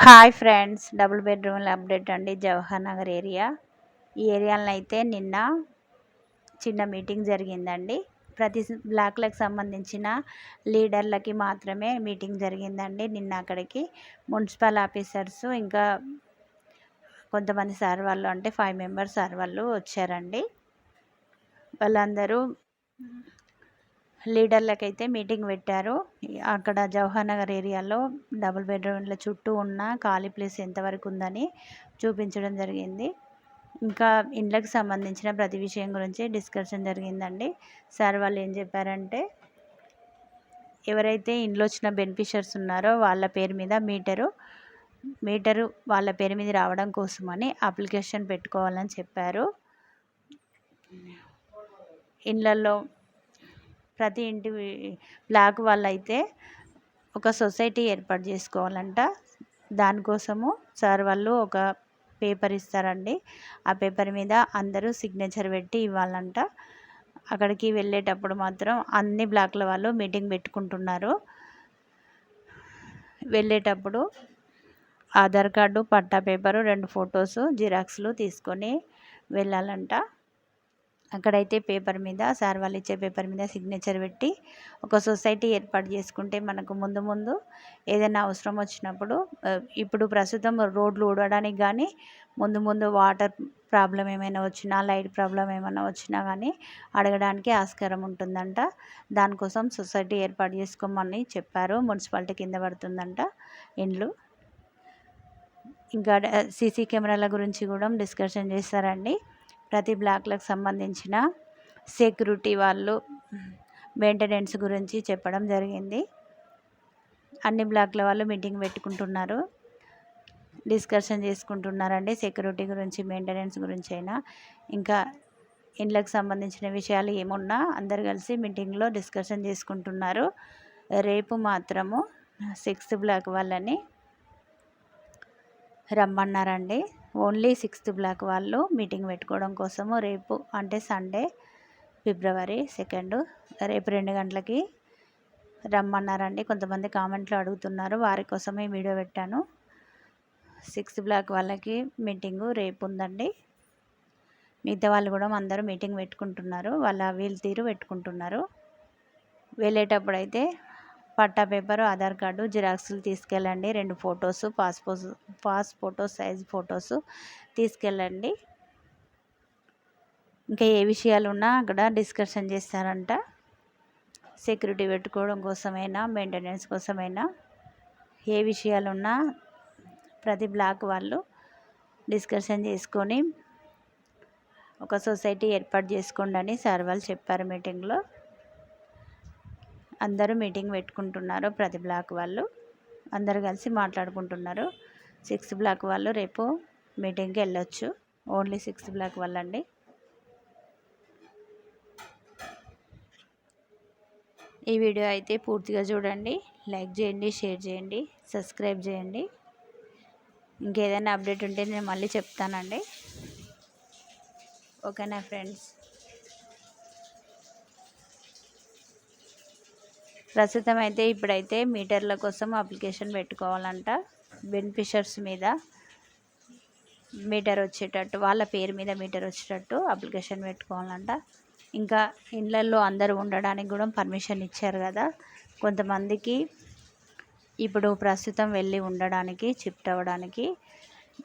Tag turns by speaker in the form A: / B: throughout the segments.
A: Hi friends double బెడ్రూమ్ల update అండి Jawahar Nagar area. ఈ ఏరియాలో అయితే నిన్న చిన్న మీటింగ్ జరిగిందండి. ప్రతి బ్లాక్లకు సంబంధించిన లీడర్లకి మాత్రమే మీటింగ్ జరిగిందండి నిన్న అక్కడికి. మున్సిపల్ ఆఫీసర్స్ ఇంకా కొంతమంది సార్ వాళ్ళు అంటే ఫైవ్ మెంబర్స్ సార్ వాళ్ళు వచ్చారండి. వాళ్ళందరూ లీడర్లకైతే మీటింగ్ పెట్టారు. అక్కడ జవహర్ నగర్ ఏరియాలో డబుల్ బెడ్రూమ్ల చుట్టూ ఉన్న ఖాళీ ప్లేస్ ఎంతవరకు ఉందని చూపించడం జరిగింది. ఇంకా ఇండ్లకు సంబంధించిన ప్రతి విషయం గురించి డిస్కషన్ జరిగిందండి. సార్ వాళ్ళు ఏం చెప్పారంటే ఎవరైతే ఇంట్లో వచ్చిన బెనిఫిషర్స్ ఉన్నారో వాళ్ళ పేరు మీద మీటరు మీటరు వాళ్ళ పేరు మీద రావడం కోసమని అప్లికేషన్ పెట్టుకోవాలని చెప్పారు. ఇళ్ళల్లో ప్రతి ఇంటి బ్లాక్ వాళ్ళైతే ఒక సొసైటీ ఏర్పాటు చేసుకోవాలంట. దానికోసము సార్ వాళ్ళు ఒక పేపర్ ఇస్తారండి. ఆ పేపర్ మీద అందరూ సిగ్నేచర్ పెట్టి ఇవ్వాలంట. అక్కడికి వెళ్ళేటప్పుడు మాత్రం అన్ని బ్లాక్ల వాళ్ళు మీటింగ్ పెట్టుకుంటున్నారు. వెళ్ళేటప్పుడు ఆధార్ కార్డు పట్టా పేపరు రెండు ఫొటోసు జిరాక్స్లు తీసుకొని వెళ్ళాలంట. అక్కడైతే పేపర్ మీద సార్ వాళ్ళు ఇచ్చే పేపర్ మీద సిగ్నేచర్ పెట్టి ఒక సొసైటీ ఏర్పాటు చేసుకుంటే మనకు ముందు ముందు ఏదైనా అవసరం వచ్చినప్పుడు ఇప్పుడు ప్రస్తుతం రోడ్లు ఊడడానికి కానీ ముందు ముందు వాటర్ ప్రాబ్లం ఏమైనా వచ్చినా లైట్ ప్రాబ్లం ఏమైనా వచ్చినా కానీ అడగడానికి ఆస్కారం ఉంటుందంట. దానికోసం సొసైటీ ఏర్పాటు చేసుకోమని చెప్పారు. మున్సిపాలిటీ కింద పడుతుందంట ఇండ్లు. ఇంకా సీసీ కెమెరాల గురించి కూడా డిస్కషన్ చేస్తారండి. ప్రతి బ్లాక్లకు సంబంధించిన సెక్యూరిటీ వాళ్ళు మెయింటెనెన్స్ గురించి చెప్పడం జరిగింది. అన్ని బ్లాక్ల వాళ్ళు మీటింగ్ పెట్టుకుంటున్నారు. డిస్కషన్ చేసుకుంటున్నారండి సెక్యూరిటీ గురించి మెయింటెనెన్స్ గురించి అయినా ఇంకా ఇండ్లకు సంబంధించిన విషయాలు ఏమున్నా అందరు కలిసి మీటింగ్లో డిస్కషన్ చేసుకుంటున్నారు. రేపు మాత్రము సిక్స్త్ బ్లాక్ వాళ్ళని రమ్మన్నారండి. ఓన్లీ సిక్స్త్ బ్లాక్ వాళ్ళు మీటింగ్ పెట్టుకోవడం కోసము రేపు అంటే సండే ఫిబ్రవరి సెకండ్ రేపు రెండు గంటలకి రమ్మన్నారండి. కొంతమంది కామెంట్లు అడుగుతున్నారు. వారి కోసమే వీడియో పెట్టాను. సిక్స్త్ బ్లాక్ వాళ్ళకి మీటింగు రేపు ఉందండి. మిగతా వాళ్ళు కూడా అందరూ మీటింగ్ పెట్టుకుంటున్నారు. వాళ్ళ వీలు తీరు పెట్టుకుంటున్నారు. వెళ్ళేటప్పుడు అయితే పట్టా పేపరు ఆధార్ కార్డు జిరాక్స్లు తీసుకెళ్ళండి. రెండు photos passport pass photo size photos తీసుకెళ్ళండి. ఇంకా ఏ విషయాలు ఉన్నా అక్కడ డిస్కషన్ చేస్తారంట. సెక్యూరిటీ పెట్టుకోవడం కోసమైనా మెయింటెనెన్స్ కోసమైనా ఏ విషయాలు ఉన్నా ప్రతి బ్లాక్ వాళ్ళు డిస్కషన్ చేసుకొని ఒక సొసైటీ ఏర్పాటు చేసుకోండి అని సార్ వాళ్ళు చెప్పారు మీటింగ్లో. అందరూ మీటింగ్ పెట్టుకుంటున్నారు ప్రతి బ్లాక్ వాళ్ళు. అందరు కలిసి మాట్లాడుకుంటున్నారు. సిక్స్త్ బ్లాక్ వాళ్ళు రేపు మీటింగ్కి వెళ్ళొచ్చు. ఓన్లీ సిక్స్త్ బ్లాక్ వాళ్ళండి. ఈ వీడియో అయితే పూర్తిగా చూడండి. లైక్ చేయండి షేర్ చేయండి సబ్స్క్రైబ్ చేయండి. ఇంకేదైనా అప్డేట్ ఉంటే నేను మళ్ళీ చెప్తానండి. ఓకేనా ఫ్రెండ్స్? ప్రస్తుతం అయితే ఇప్పుడైతే మీటర్ల కోసం అప్లికేషన్ పెట్టుకోవాలంట. బెనిఫిషర్స్ మీద మీటర్ వచ్చేటట్టు వాళ్ళ పేరు మీద మీటర్ వచ్చేటట్టు అప్లికేషన్ పెట్టుకోవాలంట. ఇంకా ఇళ్ళల్లో అందరూ ఉండడానికి కూడా పర్మిషన్ ఇచ్చారు కదా. కొంతమందికి ఇప్పుడు ప్రస్తుతం వెళ్ళి ఉండడానికి షిఫ్ట్ అవ్వడానికి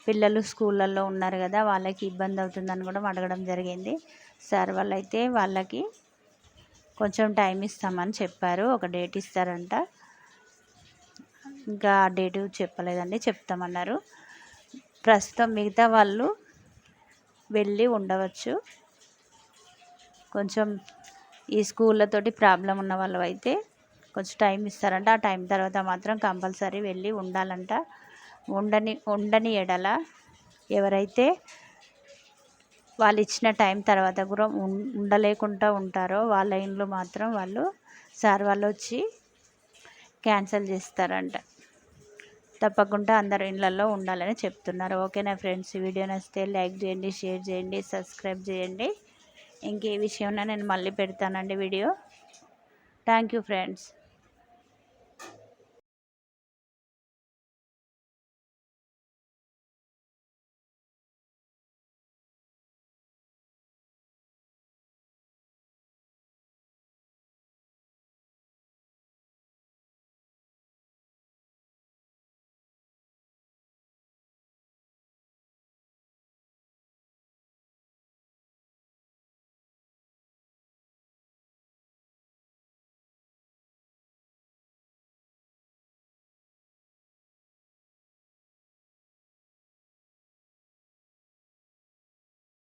A: పిల్లలు స్కూళ్ళల్లో ఉన్నారు కదా వాళ్ళకి ఇబ్బంది అవుతుందని కూడా అడగడం జరిగింది. సార్ వాళ్ళైతే వాళ్ళకి కొంచెం టైం ఇస్తామని చెప్పారు. ఒక డేట్ ఇస్తారంట. ఇంకా ఆ డేటు చెప్పలేదండి చెప్తామన్నారు. ప్రస్తుతం మిగతా వాళ్ళు వెళ్ళి ఉండవచ్చు. కొంచెం ఈ స్కూళ్ళతోటి ప్రాబ్లం ఉన్న వాళ్ళు అయితే కొంచెం టైం ఇస్తారంట. ఆ టైం తర్వాత మాత్రం కంపల్సరీ వెళ్ళి ఉండాలంట. ఉండని ఉండని ఎడల ఎవరైతే వాళ్ళు ఇచ్చిన టైం తర్వాత కూడా ఉండలేకుండా ఉంటారో వాళ్ళ ఇండ్లు మాత్రం వాళ్ళు సార్ వాళ్ళు వచ్చి క్యాన్సిల్ చేస్తారంట. తప్పకుండా అందరు ఇళ్ళల్లో ఉండాలని చెప్తున్నారు. ఓకేనా ఫ్రెండ్స్? వీడియో నచ్చితే లైక్ చేయండి షేర్ చేయండి సబ్స్క్రైబ్ చేయండి. ఇంకే విషయంలో నేను మళ్ళీ పెడతానండి వీడియో. Thank you friends.